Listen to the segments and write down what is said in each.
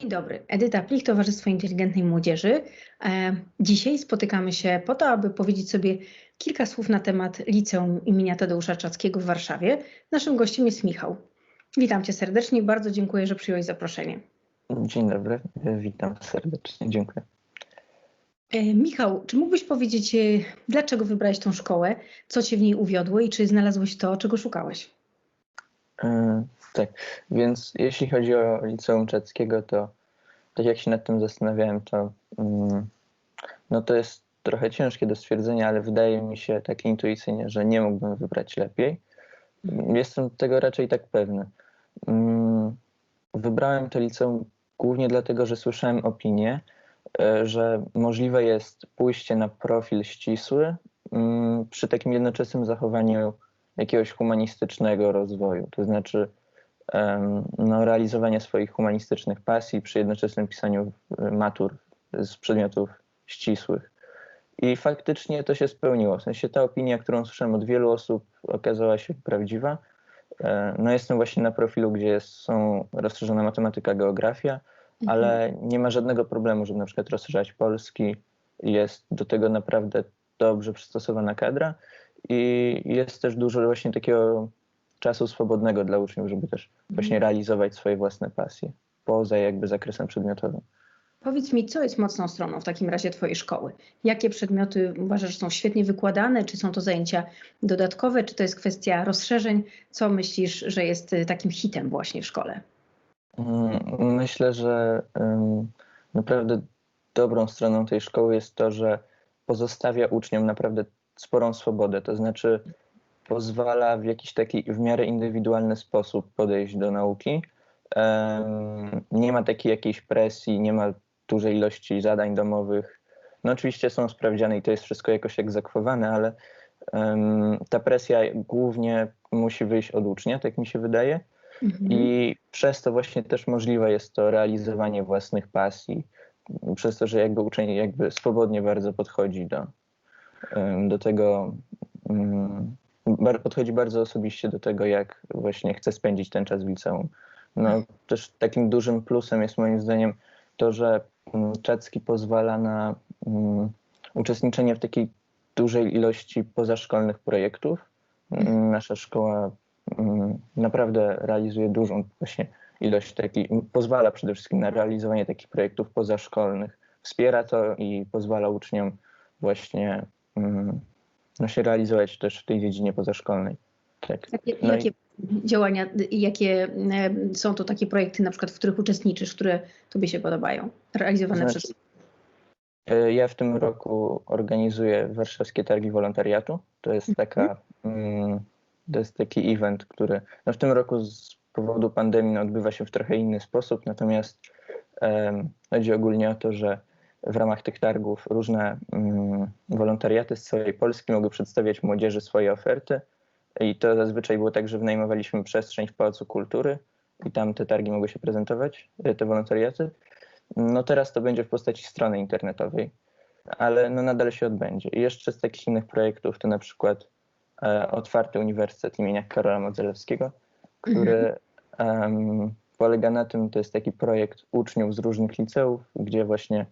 Dzień dobry, Edyta Plich, Towarzystwo Inteligentnej Młodzieży. E, Dzisiaj spotykamy się po to, aby powiedzieć sobie kilka słów na temat liceum imienia Tadeusza Czackiego w Warszawie. Naszym gościem jest Michał. Witam cię serdecznie i bardzo dziękuję, że przyjąłeś zaproszenie. Dzień dobry, witam serdecznie, dziękuję. E, Michał, czy mógłbyś powiedzieć, e, dlaczego wybrałeś tą szkołę, co cię w niej uwiodło i czy znalazłeś to, czego szukałeś? E, Tak, więc jeśli chodzi o liceum Czackiego, to tak jak się nad tym zastanawiałem, to mm, no to jest trochę ciężkie do stwierdzenia, ale wydaje mi się tak intuicyjnie, że nie mógłbym wybrać lepiej. Jestem tego raczej tak pewny. Mm, Wybrałem to liceum głównie dlatego, że słyszałem opinię, e, że możliwe jest pójście na profil ścisły mm, przy takim jednoczesnym zachowaniu jakiegoś humanistycznego rozwoju. To znaczy no, realizowania swoich humanistycznych pasji przy jednoczesnym pisaniu matur z przedmiotów ścisłych. I faktycznie to się spełniło. W sensie ta opinia, którą słyszałem od wielu osób, okazała się prawdziwa. E, No jestem właśnie na profilu, gdzie są rozszerzona matematyka, geografia, ale nie ma żadnego problemu, żeby na przykład rozszerzać polski. Jest do tego naprawdę dobrze przystosowana kadra i jest też dużo właśnie takiego czasu swobodnego dla uczniów, żeby też właśnie realizować swoje własne pasje poza jakby zakresem przedmiotowym. Powiedz mi, co jest mocną stroną w takim razie Twojej szkoły? Jakie przedmioty uważasz, że są świetnie wykładane? Czy są to zajęcia dodatkowe? Czy to jest kwestia rozszerzeń? Co myślisz, że jest y, takim hitem właśnie w szkole? Mm, Myślę, że naprawdę dobrą stroną tej szkoły jest to, że pozostawia uczniom naprawdę sporą swobodę, to znaczy pozwala w jakiś taki w miarę indywidualny sposób podejść do nauki. Nie ma takiej jakiejś presji, nie ma dużej ilości zadań domowych. No oczywiście są sprawdziane i to jest wszystko jakoś egzekwowane, ale ta presja głównie musi wyjść od ucznia, tak mi się wydaje. I przez to właśnie też możliwe jest to realizowanie własnych pasji, przez to, że jakby uczeń jakby swobodnie bardzo podchodzi do, do tego, podchodzi bardzo osobiście do tego, jak właśnie chce spędzić ten czas w liceum. No też takim dużym plusem jest moim zdaniem to, że Czacki pozwala na mm, uczestniczenie w takiej dużej ilości pozaszkolnych projektów. Nasza szkoła mm, naprawdę realizuje dużą właśnie ilość takich, pozwala przede wszystkim na realizowanie takich projektów pozaszkolnych. Wspiera to i pozwala uczniom właśnie no, się realizować też w tej dziedzinie pozaszkolnej. Tak. Jakie, No i- jakie działania, i jakie e, są to takie projekty, na przykład, w których uczestniczysz, które Tobie się podobają, realizowane Znaczy- przez... E, Ja w tym roku organizuję warszawskie targi wolontariatu. To jest taka, mm, to jest taki event, który no w tym roku z powodu pandemii no, odbywa się w trochę inny sposób, natomiast em, chodzi ogólnie o to, że w ramach tych targów różne mm, wolontariaty z całej Polski mogły przedstawiać młodzieży swoje oferty i to zazwyczaj było tak, że wynajmowaliśmy przestrzeń w Pałacu Kultury i tam te targi mogły się prezentować, e, te wolontariaty. No teraz to będzie w postaci strony internetowej, ale no nadal się odbędzie. I jeszcze z takich innych projektów to na przykład e, Otwarty Uniwersytet imienia Karola Modzelewskiego, który em, polega na tym, to jest taki projekt uczniów z różnych liceów, gdzie właśnie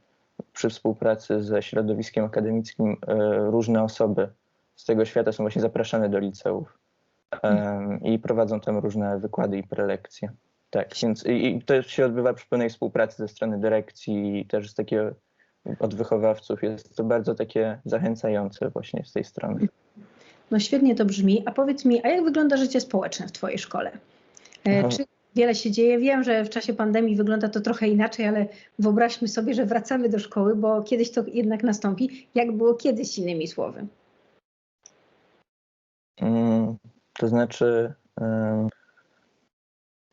przy współpracy ze środowiskiem akademickim e, różne osoby z tego świata są właśnie zapraszane do liceów i prowadzą tam różne wykłady i prelekcje. Tak, więc i, to się odbywa przy pełnej współpracy ze strony dyrekcji i też z takiego od wychowawców. Jest to bardzo takie zachęcające właśnie z tej strony. No świetnie to brzmi. A powiedz mi, a jak wygląda życie społeczne w Twojej szkole? E, Aha. Czy wiele się dzieje? Wiem, że w czasie pandemii wygląda to trochę inaczej, ale wyobraźmy sobie, że wracamy do szkoły, bo kiedyś to jednak nastąpi. Jak było kiedyś, innymi słowy? Mm, to znaczy, um,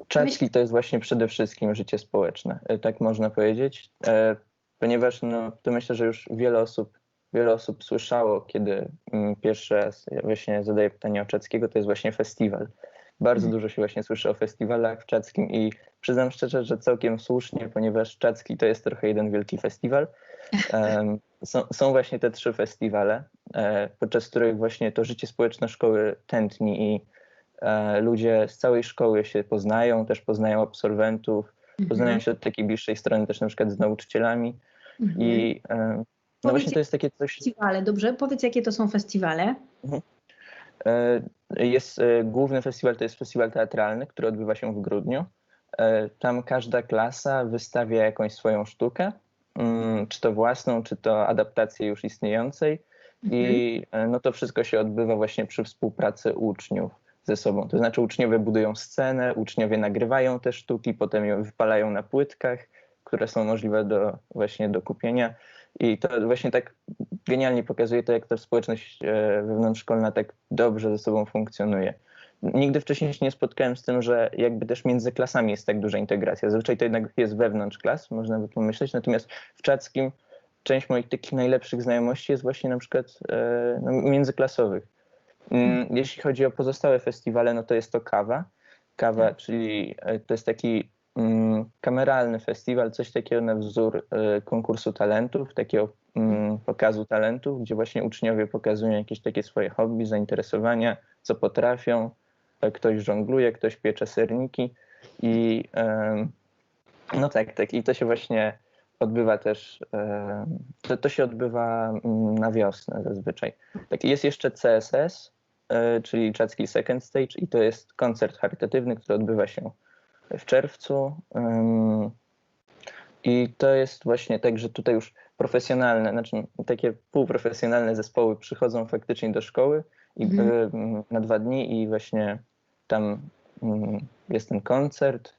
Czacki to jest właśnie przede wszystkim życie społeczne, e, tak można powiedzieć, e, ponieważ no, to myślę, że już wiele osób, wiele osób słyszało, kiedy mm, pierwszy raz ja właśnie zadaję pytanie o Czackiego, to jest właśnie festiwal. Bardzo dużo się właśnie słyszy o festiwalach w Czackim i przyznam szczerze, że całkiem słusznie, ponieważ Czacki to jest trochę jeden wielki festiwal. Są, są właśnie te trzy festiwale, e, podczas których właśnie to życie społeczne szkoły tętni i e, ludzie z całej szkoły się poznają, też poznają absolwentów, poznają się od takiej bliższej strony też na przykład z nauczycielami Mhm. i no właśnie to jest takie coś, Festiwale, dobrze? Powiedz, jakie to są festiwale. E, Jest e, główny festiwal, to jest festiwal teatralny, który odbywa się w grudniu. E, Tam każda klasa wystawia jakąś swoją sztukę, mm, czy to własną, czy to adaptację już istniejącej. I e, no to wszystko się odbywa właśnie przy współpracy uczniów ze sobą. To znaczy uczniowie budują scenę, uczniowie nagrywają te sztuki, potem ją wypalają na płytkach, które są możliwe do właśnie do kupienia. I to właśnie tak genialnie pokazuje to, jak ta społeczność e, wewnątrzszkolna tak dobrze ze sobą funkcjonuje. Nigdy wcześniej się nie spotkałem z tym, że jakby też między klasami jest tak duża integracja. Zazwyczaj to jednak jest wewnątrz klas, można by pomyśleć, natomiast w Czackim część moich takich najlepszych znajomości jest właśnie na przykład e, no, międzyklasowych. Mm, Jeśli chodzi o pozostałe festiwale, no to jest to Kawa. Kawa, czyli e, to jest taki kameralny festiwal, coś takiego na wzór e, konkursu talentów, takiego mm, pokazu talentów, gdzie właśnie uczniowie pokazują jakieś takie swoje hobby, zainteresowania, co potrafią. E, Ktoś żongluje, ktoś piecze serniki i no tak, tak. I to się właśnie odbywa też, em, to, to się odbywa mm, na wiosnę zazwyczaj. Tak, jest jeszcze CSS, e, czyli Czacki Second Stage i to jest koncert charytatywny, który odbywa się w czerwcu. I to jest właśnie tak, że tutaj już profesjonalne, znaczy takie półprofesjonalne zespoły przychodzą faktycznie do szkoły i, Mhm. na dwa dni i właśnie tam mm, jest ten koncert.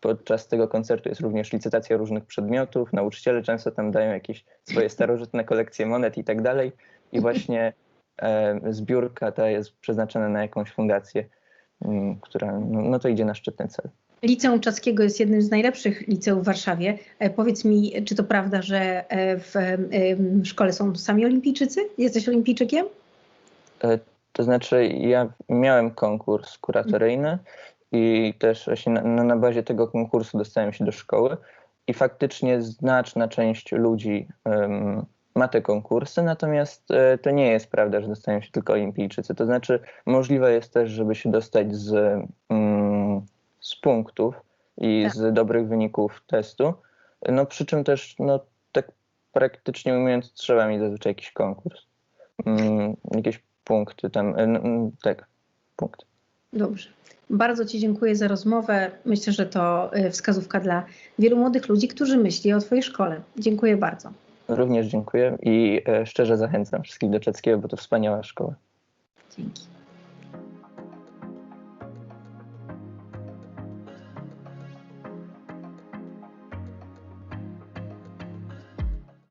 Podczas tego koncertu jest również licytacja różnych przedmiotów. Nauczyciele często tam dają jakieś swoje starożytne kolekcje monet i tak dalej. I właśnie zbiórka ta jest przeznaczona na jakąś fundację, mm, która no, no to idzie na szczytny cel. Liceum Czackiego jest jednym z najlepszych liceów w Warszawie. E, Powiedz mi, czy to prawda, że e, w em, szkole są sami olimpijczycy? Jesteś olimpijczykiem? E, To znaczy, ja miałem konkurs kuratoryjny i też właśnie na, na bazie tego konkursu dostałem się do szkoły i faktycznie znaczna część ludzi em, ma te konkursy, natomiast e, to nie jest prawda, że dostają się tylko olimpijczycy. To znaczy, możliwe jest też, żeby się dostać z, mm, z punktów i Tak. z dobrych wyników testu, no przy czym też, no tak praktycznie ujmując, trzeba mieć zazwyczaj jakiś konkurs. Mm, jakieś punkty tam, e, n- n- tak, punkty. Dobrze. Bardzo Ci dziękuję za rozmowę. Myślę, że to e, wskazówka dla wielu młodych ludzi, którzy myśli o Twojej szkole. Dziękuję bardzo. Również dziękuję i e, szczerze zachęcam wszystkich do Czackiego, bo to wspaniała szkoła. Dzięki.